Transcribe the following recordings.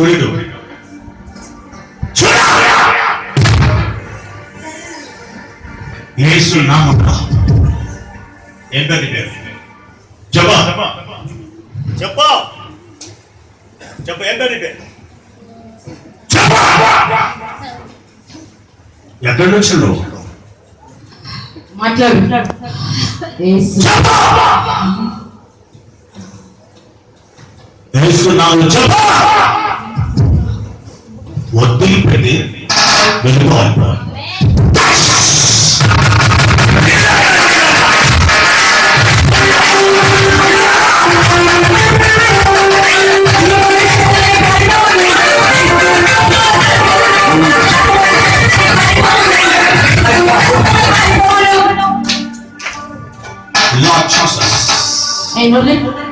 చూడు. యేసు నామములో ఏం పేరు పేరు? చెప్పా. చెప్పా. చెప్పు ఏం పేరు పేరు? ఎక్కడి నుంచి మాట్లాడు. యేసు వేస్తున్నాను చెప్ప ఒత్తిడి పెట్టి వెళ్ళిపోవాలి Lord Jesus. ఎన్నోలే Hey, అందరూ!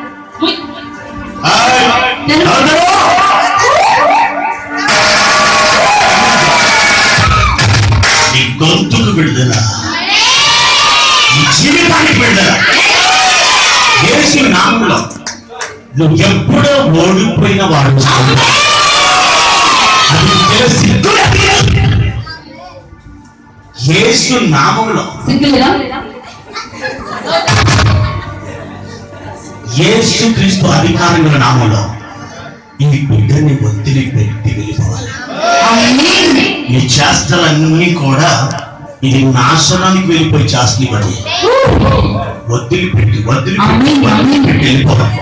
నీ గొంతుకు విడుదల. నీ జీవితానికి విడుదల. యేసు నామంలో నువ్వు ఎప్పుడో ఓడిపోయిన వాడు. అది తెలిసి యేసు నామంలో యేసు క్రీస్తు అధికారముల నామంలో ఈ బిడ్డని ఒత్తిడి పెట్టి వెళ్ళిపోవాలి. నీ చేష్టలన్నీ కూడా ఇది నాశనానికి వెళ్ళిపోయి చేస్తుంది పడి ఒత్తిడి పెట్టి ఒత్తిడి పెట్టి ఆమేన్, ఒత్తిడి ఆమేన్. పెట్టి వెళ్ళిపోవాలి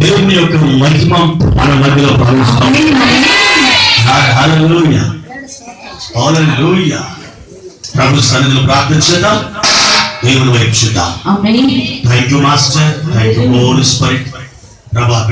దేవుని యొక్క మహిమ మన మధ్యలో హల్లెలూయా. ప్రభు సన్నిధిలో ప్రార్థన చేద్దాం. దేవుని వైపు చూద్దాం. Thank you master thank you holy spirit ప్రభా